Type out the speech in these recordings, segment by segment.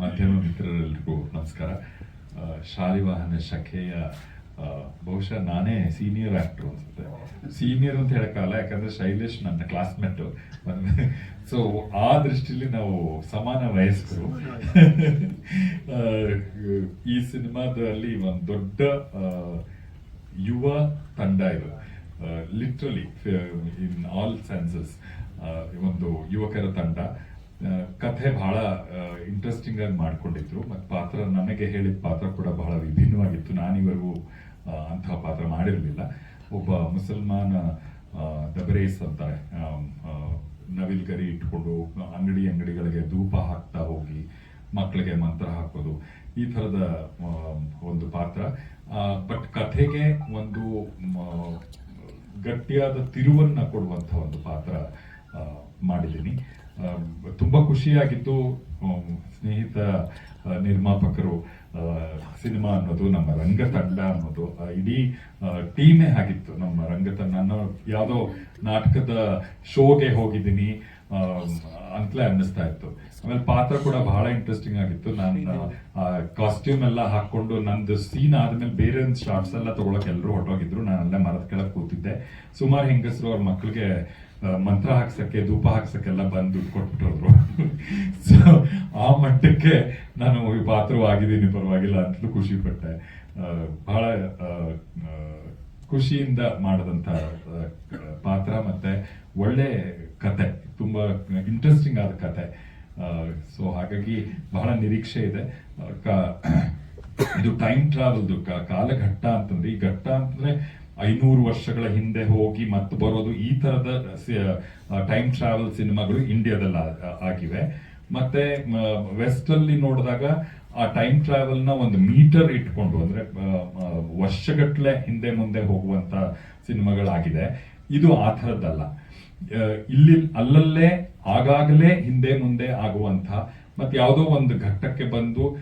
ಮಾಧ್ಯಮ ಮಿತ್ರರೆಲ್ಲರಿಗೂ ನಮಸ್ಕಾರ. ಶಾಲಿ ಶಾಲಿವಾಹನ ಶಖೆಯ ಬಹುಶಃ ನಾನೇ ಸೀನಿಯರ್ ಆಕ್ಟರ್ ಅನ್ಸುತ್ತೆ. ಸೀನಿಯರ್ ಅಂತ ಹೇಳಕ್ಕಾಗಲ್ಲ, ಯಾಕಂದ್ರೆ ಶೈಲೇಶ್ ನನ್ನ ಕ್ಲಾಸ್ಮೇಟ್ ಸೊ ಆ ದೃಷ್ಟಿಲಿ ನಾವು ಸಮಾನ ವಯಸ್ಕರು. ಈ ಸಿನಿಮಾದಲ್ಲಿ ಒಂದು ದೊಡ್ಡ ಯುವ ತಂಡ ಇದು. ಲಿಟ್ರಲಿ ಇನ್ ಆಲ್ ಸೆನ್ಸಸ್ ಒಂದು ಯುವಕರ ತಂಡ. ಕಥೆ ಬಹಳ ಇಂಟ್ರೆಸ್ಟಿಂಗ್ ಆಗಿ ಮಾಡ್ಕೊಂಡಿದ್ರು. ಮತ್ತು ಪಾತ್ರ ನನಗೆ ಹೇಳಿದ ಪಾತ್ರ ಕೂಡ ಬಹಳ ವಿಭಿನ್ನವಾಗಿತ್ತು. ನಾನಿವರೆಗೂ ಅಂತಹ ಪಾತ್ರ ಮಾಡಿರಲಿಲ್ಲ. ಒಬ್ಬ ಮುಸಲ್ಮಾನ ದಬರೇಸ್ ಅಂತಾರೆ ನವಿಲ್ ಗರಿ ಇಟ್ಕೊಂಡು ಅಂಗಡಿ ಅಂಗಡಿಗಳಿಗೆ ಧೂಪ ಹಾಕ್ತಾ ಹೋಗಿ, ಮಕ್ಕಳಿಗೆ ಮಂತ್ರ ಹಾಕೋದು, ಈ ಥರದ ಒಂದು ಪಾತ್ರ. ಬಟ್ ಕಥೆಗೆ ಒಂದು ಗಟ್ಟಿಯಾದ ತಿರುವನ್ನು ಕೊಡುವಂಥ ಒಂದು ಪಾತ್ರ ಮಾಡಿದ್ದೀನಿ. ತುಂಬಾ ಖುಷಿಯಾಗಿದ್ದು ಆಮ್, ಸ್ನೇಹಿತ ನಿರ್ಮಾಪಕರು ಆ, ಸಿನಿಮಾ ಅನ್ನೋದು ನಮ್ಮ ರಂಗ ತಂಡ ಅನ್ನೋದು ಆ, ಇಡೀ ಟೀಮೇ ಆಗಿತ್ತು ನಮ್ಮ ರಂಗತಂಡ ನಾನು ಯಾವುದೋ ನಾಟಕದ ಶೋಗೆ ಹೋಗಿದ್ದೀನಿ ಅಂತಲೇ ಅನ್ನಿಸ್ತಾ ಇತ್ತು. ಆಮೇಲೆ ಪಾತ್ರ ಕೂಡ ಬಹಳ ಇಂಟ್ರೆಸ್ಟಿಂಗ್ ಆಗಿತ್ತು. ನಾನು ಕಾಸ್ಟ್ಯೂಮ್ ಎಲ್ಲ ಹಾಕೊಂಡು ನಂದು ಸೀನ್ ಆದ್ಮೇಲೆ ಬೇರೆ ಶಾರ್ಟ್ಸ್ ಎಲ್ಲ ತಗೊಳಕ್ ಎಲ್ಲರೂ ಹೊರಟೋಗಿದ್ರು. ನಾನು ಅಲ್ಲೇ ಮರದ ಕೆಳಗೆ ಕೂತಿದ್ದೆ. ಸುಮಾರು ಹೆಂಗಸರು ಅವ್ರ ಮಕ್ಕಳಿಗೆ ಮಂತ್ರ ಹಾಕ್ಸಕ್ಕೆ, ಧೂಪ ಹಾಕ್ಸಕ್ಕೆಲ್ಲ ಬಂದು ದುಡ್ಡು ಕೊಟ್ಬಿಟ್ಟವ್ರು ಸೊ ಆ ಮಟ್ಟಕ್ಕೆ ನಾನು ಈ ಪಾತ್ರವಾಗಿದ್ದೀನಿ ಪರವಾಗಿಲ್ಲ ಅಂತಲೂ ಖುಷಿ ಪಟ್ಟೆ. ಬಹಳ ಖುಷಿಯಿಂದ ಮಾಡಿದಂಥ ಪಾತ್ರ ಮತ್ತೆ ಒಳ್ಳೆ ಕತೆ, ತುಂಬಾ ಇಂಟ್ರೆಸ್ಟಿಂಗ್ ಆದ ಕತೆ. ಸೊ ಹಾಗಾಗಿ ಬಹಳ ನಿರೀಕ್ಷೆ ಇದೆ. ಇದು ಟೈಮ್ ಟ್ರಾವೆಲ್ದು ಕಾಲಘಟ್ಟ ಅಂತಂದ್ರೆ, ಈ ಘಟ್ಟ ಅಂತಂದ್ರೆ ಐನೂರು ವರ್ಷಗಳ ಹಿಂದೆ ಹೋಗಿ ಮತ್ತೆ ಬರೋದು ಈ ತರದ ಟೈಮ್ ಟ್ರಾವೆಲ್ ಸಿನಿಮಾಗಳು ಇಂಡಿಯಾದಲ್ಲಿ ಆಗಿವೆ. ಮತ್ತೆ ವೆಸ್ಟ್ ಅಲ್ಲಿ ನೋಡಿದಾಗ ಆ ಟೈಮ್ ಟ್ರಾವೆಲ್ನ ಒಂದು ಮೀಟರ್ ಇಟ್ಕೊಂಡು, ಅಂದ್ರೆ ವರ್ಷಗಟ್ಲೆ ಹಿಂದೆ ಮುಂದೆ ಹೋಗುವಂತ ಸಿನಿಮಾಗಳಾಗಿದೆ. ಇದು ಆ ಥರದ್ದಲ್ಲ. ಇಲ್ಲಿ ಅಲ್ಲಲ್ಲೇ, ಆಗಾಗಲೇ ಹಿಂದೆ ಮುಂದೆ ಆಗುವಂತ ಮತ್ತೆ ಯಾವುದೋ ಒಂದು ಘಟ್ಟಕ್ಕೆ ಬಂದು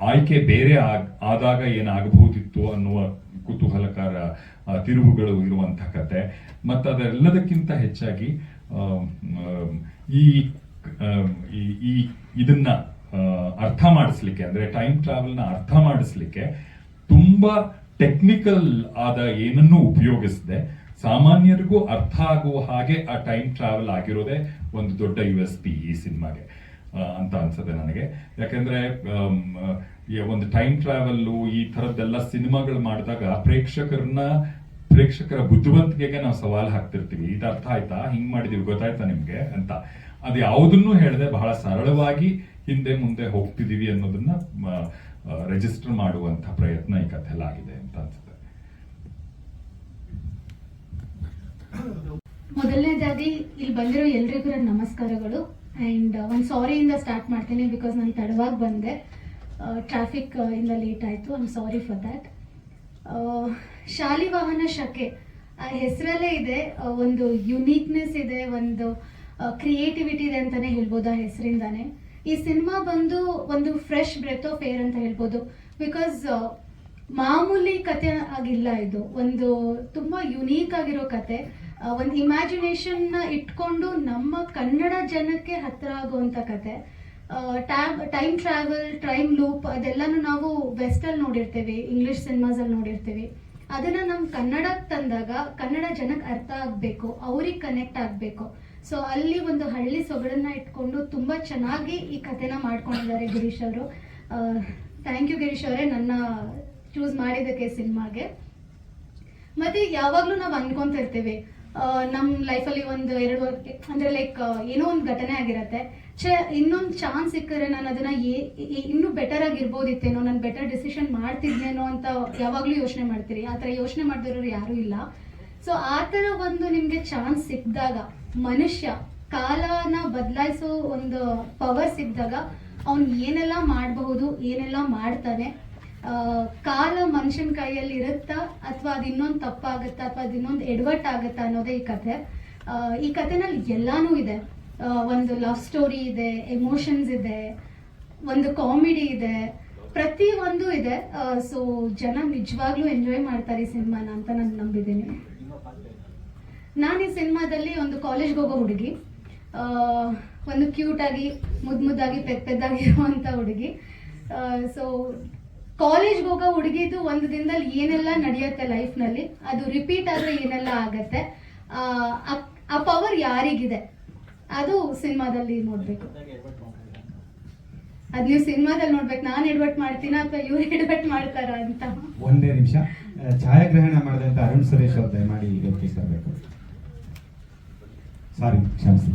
ಆಯ್ಕೆ ಬೇರೆ ಆದಾಗ ಏನಾಗಬಹುದಿತ್ತು ಅನ್ನುವ ಕುತೂಹಲಕರ ತಿರುವುಗಳು ಇರುವಂಥ ಕತೆ. ಮತ್ತು ಅದೆಲ್ಲದಕ್ಕಿಂತ ಹೆಚ್ಚಾಗಿ ಈ- ಈ ಇದನ್ನ ಅರ್ಥ ಮಾಡಿಸ್ಲಿಕ್ಕೆ, ಅಂದ್ರೆ ಟೈಮ್ ಟ್ರಾವೆಲ್ನ ಅರ್ಥ ಮಾಡಿಸ್ಲಿಕ್ಕೆ ತುಂಬಾ ಟೆಕ್ನಿಕಲ್ ಆದ ಏನನ್ನೂ ಉಪಯೋಗಿಸದೆ, ಸಾಮಾನ್ಯರಿಗೂ ಅರ್ಥ ಆಗುವ ಹಾಗೆ ಆ ಟೈಮ್ ಟ್ರಾವೆಲ್ ಆಗಿರೋದೇ ಒಂದು ದೊಡ್ಡ ಯು ಎಸ್ ಪಿ ಈ ಸಿನಿಮಾಗೆ ಅಂತ ಅನ್ಸುತ್ತೆ ನನಗೆ. ಯಾಕೆಂದ್ರೆ ಒಂದು ಟೈಮ್ ಟ್ರಾವೆಲ್ಲು ಈ ಥರದ್ದೆಲ್ಲ ಸಿನಿಮಾಗಳು ಮಾಡಿದಾಗ ಪ್ರೇಕ್ಷಕರನ್ನ, ಪ್ರೇಕ್ಷಕರ ಬುದ್ಧಿವಂತಿಕೆಗೆ ನಾವು ಸವಾಲು ಹಾಕ್ತಿರ್ತೀವಿ. ಇದು ಅರ್ಥ ಆಯ್ತಾ? ಹಿಂಗ್ ಮಾಡಿದೀವಿ, ಗೊತ್ತಾಯ್ತಾ ನಿಮ್ಗೆ ಅಂತ. ಅದು ಯಾವುದನ್ನು ಹೇಳದೆ ಬಹಳ ಸರಳವಾಗಿ ಹಿಂದೆ ಮುಂದೆ ಹೋಗ್ತಿದೀವಿ ಅನ್ನೋದನ್ನ ರಿಜಿಸ್ಟರ್ ಮಾಡುವಂತ ಪ್ರಯತ್ನ ಈ ಕಥೆಲಾಗಿದೆ ಅಂತ ಅನ್ಸುತ್ತೆ. ಮೊದಲನೇದಾಗಿ ಇಲ್ಲಿ ಬಂದಿರೋ ಎಲ್ರಿಗೂ ನನ್ನ ನಮಸ್ಕಾರಗಳು. ಅಂಡ್ ಒಂದು ಸಾರಿಯಿಂದ ಸ್ಟಾರ್ಟ್ ಮಾಡ್ತೀನಿ ಬಿಕಾಸ್ ನಾನು ತಡವಾಗಿ ಬಂದೆ. ಟ್ರಾಫಿಕ್ ಇಂದ ಲೇಟ್ ಆಯಿತು. I am sorry for that Shalivahana Shaka. ಆ, ಹೆಸರಲ್ಲೇ ಇದೆ ಒಂದು ಯುನೀಕ್ನೆಸ್ ಇದೆ, ಒಂದು ಕ್ರಿಯೇಟಿವಿಟಿ ಇದೆ ಅಂತಲೇ ಹೇಳ್ಬೋದು ಆ ಹೆಸರಿಂದಾನೆ. ಈ ಸಿನಿಮಾ ಬಂದು ಒಂದು ಫ್ರೆಶ್ ಬ್ರೆತ್ ಆಫ್ ಏರ್ ಅಂತ ಹೇಳ್ಬೋದು. ಬಿಕಾಸ್ ಮಾಮೂಲಿ ಕತೆ ಆಗಿಲ್ಲ ಇದು. ಒಂದು ತುಂಬಾ ಯುನೀಕ್ ಆಗಿರೋ ಕತೆ. ಒಂದು ಇಮ್ಯಾಜಿನೇಷನ್ ಇಟ್ಕೊಂಡು ನಮ್ಮ ಕನ್ನಡ ಜನಕ್ಕೆ ಹತ್ರ ಆಗುವಂತ ಕತೆ. ಟೈಮ್ ಟ್ರಾವೆಲ್ ಟೈಮ್ ಲೂಪ್ ಅದೆಲ್ಲನೂ ನಾವು ವೆಸ್ಟ್ ಅಲ್ಲಿ ನೋಡಿರ್ತೀವಿ ಇಂಗ್ಲಿಷ್ ಸಿನಿಮಾಸ್ ಅಲ್ಲಿ ನೋಡಿರ್ತೀವಿ. ಅದನ್ನ ನಮ್ಮ ಕನ್ನಡಕ್ಕೆ ತಂದಾಗ ಕನ್ನಡ ಜನಕ್ಕೆ ಅರ್ಥ ಆಗಬೇಕು, ಅವ್ರಿಗೆ ಕನೆಕ್ಟ್ ಆಗ್ಬೇಕು. ಸೊ ಅಲ್ಲಿ ಒಂದು ಹಳ್ಳಿ ಸೊಗಡನ್ನ ಇಟ್ಕೊಂಡು ತುಂಬಾ ಚೆನ್ನಾಗಿ ಈ ಕಥೆನ ಮಾಡ್ಕೊಂಡಿದ್ದಾರೆ ಗಿರೀಶ್ ಅವರು. ಥ್ಯಾಂಕ್ ಯು ಗಿರೀಶ್ ಅವರೇ ನನ್ನ ಚೂಸ್ ಮಾಡಿದ್ದಕ್ಕೆ ಸಿನಿಮಾಗೆ. ಮತ್ತೆ ಯಾವಾಗ್ಲೂ ನಾವು ಅನ್ಕೊಂತಿರ್ತೀವಿ ನಮ್ಮ ಲೈಫಲ್ಲಿ ಒಂದು ಎರಡು ಅಂದ್ರೆ ಲೈಕ್ ಏನೋ ಒಂದು ಘಟನೆ ಆಗಿರತ್ತೆ. ಛೇ, ಇನ್ನೊಂದು ಚಾನ್ಸ್ ಸಿಕ್ಕರೆ ನಾನು ಅದನ್ನ ಏ- ಇನ್ನೂ ಬೆಟರ್ ಆಗಿರ್ಬೋದಿತ್ತೇನೋ, ನಾನು ಬೆಟರ್ ಡಿಸಿಷನ್ ಮಾಡ್ತಿದ್ನೇನೋ ಅಂತ ಯಾವಾಗ್ಲೂ ಯೋಚನೆ ಮಾಡ್ತೀರಿ. ಆ ಥರ ಯೋಚನೆ ಮಾಡ್ದಿರೋರು ಯಾರೂ ಇಲ್ಲ. ಸೊ ಆ ಥರ ಒಂದು ನಿಮಗೆ ಚಾನ್ಸ್ ಸಿಕ್ಕಿದಾಗ, ಮನುಷ್ಯ ಕಾಲನ ಬದಲಾಯಿಸೋ ಒಂದು ಪವರ್ ಸಿಕ್ಕಿದಾಗ, ಅವನು ಏನೆಲ್ಲ ಮಾಡಬಹುದು, ಏನೆಲ್ಲ ಮಾಡ್ತಾನೆ ಕಾಲ ಮನುಷ್ಯನ ಕೈಯಲ್ಲಿ ಇರುತ್ತಾ, ಅಥವಾ ಅದು ಇನ್ನೊಂದು ತಪ್ಪಾಗುತ್ತಾ, ಅಥವಾ ಅದು ಇನ್ನೊಂದು ಎಡವಟ್ ಆಗುತ್ತಾ ಅನ್ನೋದೇ ಈ ಕಥೆ. ಈ ಕಥೆನಲ್ಲಿ ಎಲ್ಲಾನು ಇದೆ. ಒಂದು ಲವ್ ಸ್ಟೋರಿ ಇದೆ ಎಮೋಷನ್ಸ್ ಇದೆ, ಒಂದು ಕಾಮಿಡಿ ಇದೆ ಪ್ರತಿ ಒಂದು ಇದೆ ಸೊ ಜನ ನಿಜವಾಗ್ಲೂ ಎಂಜಾಯ್ ಮಾಡ್ತಾರೆ ಈ ಸಿನಿಮಾನ ಅಂತ ನಾನು ನಂಬಿದ್ದೀನಿ. ನಾನು ಈ ಸಿನಿಮಾದಲ್ಲಿ ಒಂದು ಕಾಲೇಜ್ಗೆ ಹೋಗೋ ಹುಡುಗಿ ಒಂದು ಕ್ಯೂಟ್ ಆಗಿ ಮುದ್ದು ಮುದ್ದಾಗಿ ಪೆದ್ ಪೆದ್ದಾಗಿರುವಂತ ಹುಡುಗಿ. ಸೊ ಕಾಲೇಜ್ಗೆ ಹೋಗೋ ಹುಡುಗಿದು ಒಂದು ದಿನದಲ್ಲಿ ಏನೆಲ್ಲ ನಡೆಯುತ್ತೆ ಲೈಫ್ನಲ್ಲಿ? ಅದು ರಿಪೀಟ್ ಆದ್ರೆ ಏನೆಲ್ಲ ಆಗತ್ತೆ? ಆ, ಪವರ್ ಯಾರಿಗಿದೆ? ಅದು ಸಿನಿಮಾದಲ್ಲಿ ನೋಡ್ಬೇಕು. ಅದ್ ನೀವು ಸಿನಿಮಾದಲ್ಲಿ ನೋಡ್ಬೇಕು. ನಾನು ಎಡ್ವರ್ಟ್ ಮಾಡ್ತೀನ ಅಥವಾ ಇವ್ರು ಎಡ್ವರ್ಟ್ ಮಾಡ್ತಾರ ಅಂತ? ಒಂದೇ ನಿಮಿಷ. ಛಾಯಾಗ್ರಹಣ ಮಾಡಿದಂತ ಅರುಣ್ ಸುರೇಶ್ ಅವ್ರು ದಯಮಾಡಿ ವೇದಿಕೆಗೆ ತರಬೇಕು ಸಾರಿ ಕ್ಷಮಿಸಿ.